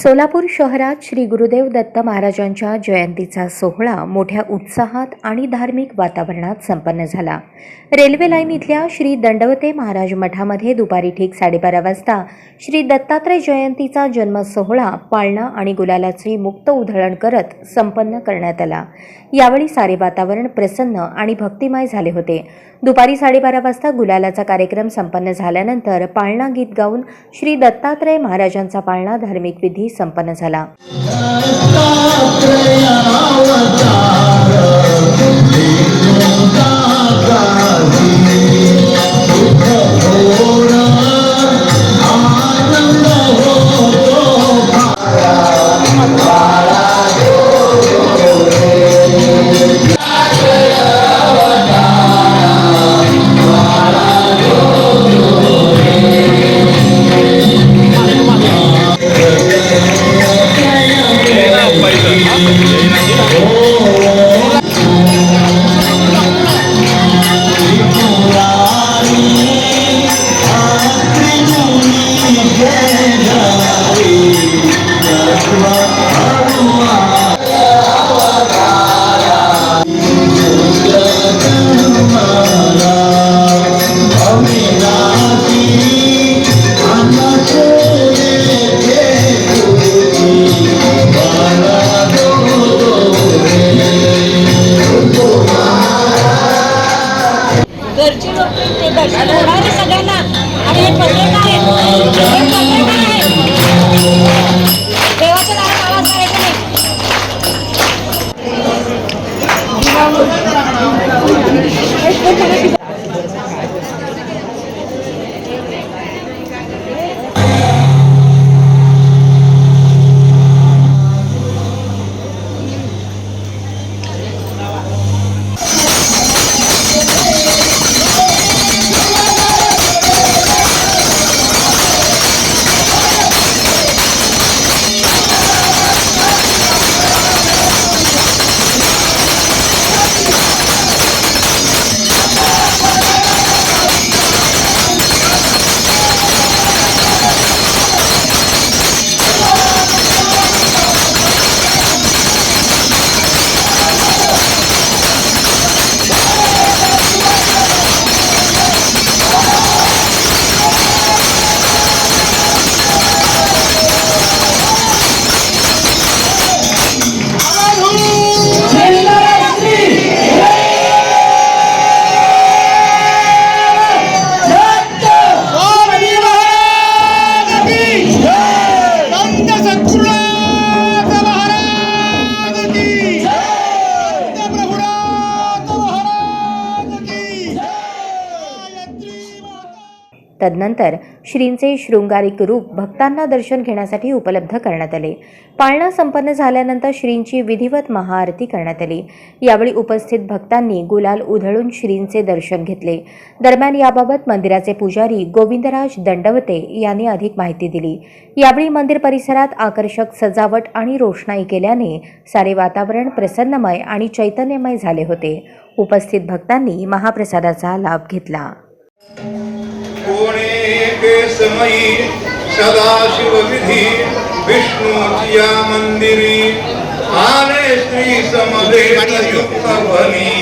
सोलापूर शहरात श्री गुरुदेव दत्त महाराजांच्या जयंतीचा सोहळा मोठ्या उत्साहात आणि धार्मिक वातावरणात संपन्न झाला. रेल्वे लाईन इथल्या श्री दंडवते महाराज मठामध्ये दुपारी ठीक साडेबारा वाजता श्री दत्तात्रय जयंतीचा जन्म सोहळा पाळणा आणि गुलालाचे मुक्त उधळण करत संपन्न करण्यात आला. यावेळी सारे वातावरण प्रसन्न आणि भक्तिमय झाले होते. दुपारी साडेबारा वाजता गुलालाचा कार्यक्रम संपन्न झाल्यानंतर पाळणा गीत गाऊन श्री दत्तात्रय महाराजांचा पाळणा धार्मिक विधी संपन्न झाला. तदनंतर श्रींचे शृंगारिक रूप भक्तांना दर्शन घेण्यासाठी उपलब्ध करण्यात आले. पाळणा संपन्न झाल्यानंतर श्रींची विधिवत महाआरती करण्यात आली. यावेळी उपस्थित भक्तांनी गुलाल उधळून श्रींचे दर्शन घेतले. दरम्यान याबाबत मंदिराचे पुजारी गोविंदराज दंडवते यांनी अधिक माहिती दिली. यावेळी मंदिर परिसरात आकर्षक सजावट आणि रोषणाई केल्याने सारे वातावरण प्रसन्नमय आणि चैतन्यमय झाले होते. उपस्थित भक्तांनी महाप्रसादाचा लाभ घेतला. कोणे केसमयी सदाशिवविधी विधी या मंदिरी। आले श्री समवेत युक्त भनी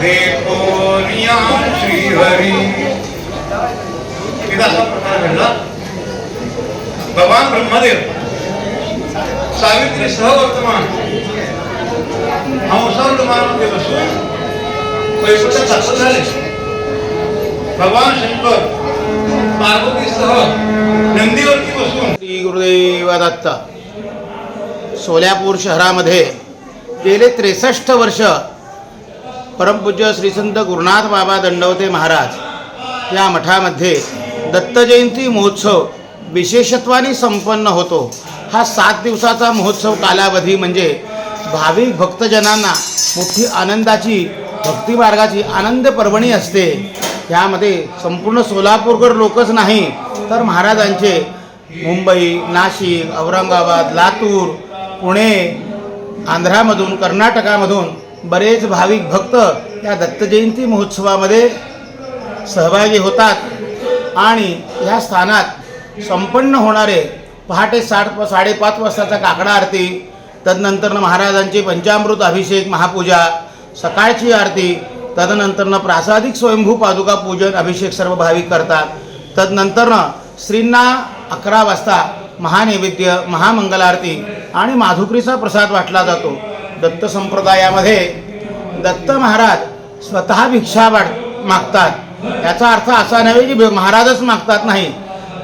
देखो श्री हरी इथं असा प्रकार घडला भगवान ब्रह्मदेव सावित्री सहवर्तमान हंसावर विमानामध्ये बसून पैसे झाले भगवान शंकर पार्वतीसह नंदीवरती बसून. श्री गुरुदेव दत्त सोलापूर शहरामध्ये गेले त्रेसष्ट वर्ष परमपूज्य श्रीसंत गुरुनाथ बाबा दंडवते महाराज या मठामध्ये दत्तजयंती महोत्सव विशेषत्वाने संपन्न होतो. हा सात दिवसाचा महोत्सव कालावधी म्हणजे भाविक भक्तजनांना मोठी आनंदाची भक्तिमार्गाची आनंद पर्वणी असते. यामध्ये संपूर्ण सोलापूरकर लोकच नाही तर महाराजांचे मुंबई नाशिक औरंगाबाद लातूर पुणे आंध्रामधून कर्नाटकामधून बरेच भाविक भक्त या दत्तजयंती महोत्सवामध्ये सहभागी होतात. आणि ह्या स्थानात संपन्न होणारे पहाटे साठ साडेपाच वाजताचा काकडा आरती तदनंतरनं महाराजांचे पंचामृत अभिषेक महापूजा सकाळची आरती तदनंतरनं प्रासादिक स्वयंभू पादुका पूजन अभिषेक सर्व भाविक करतात. तदनंतरनं श्रींना अकरा वाजता महानैवेद्य महामंगलारती आणि माधुकरीचा प्रसाद वाटला जातो. दत्त संप्रदायामध्ये दत्त महाराज स्वतः भिक्षा वाढ मागतात. याचा अर्थ असा नव्हे की महाराजच मागतात नाही.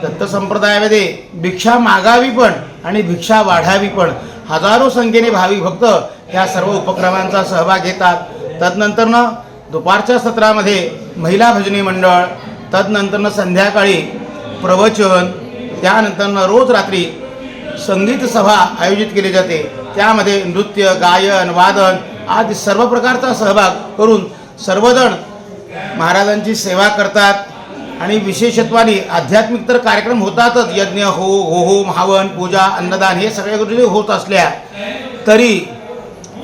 दत्त संप्रदायामध्ये भिक्षा मागावी पण आणि भिक्षा वाढावी पण हजारो संख्येने भाविक भक्त ह्या सर्व उपक्रमांचा सहभाग घेतात. तदनंतरनं दुपारच्या सत्रामध्ये महिला भजनी मंडळ तदनंतरनं संध्याकाळी प्रवचन त्यानंतरनं रोज रात्री संगीत सभा आयोजित केली जाते. त्यामध्ये नृत्य गायन वादन आदी सर्व प्रकारचा सहभाग करून सर्वजण महाराजांची सेवा करतात आणि विशेषत्वाने आध्यात्मिक तर कार्यक्रम होतातच. यज्ञ हो हो हो हवन पूजा अन्नदान हे सगळ्या गोष्टी होत असल्या तरी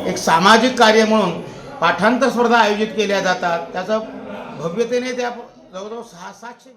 एक सामाजिक कार्य म्हणून पाठांतर स्पर्धा आयोजित केल्या जातात. त्याचं भव्यतेने त्या जवळजवळ सहा सातशे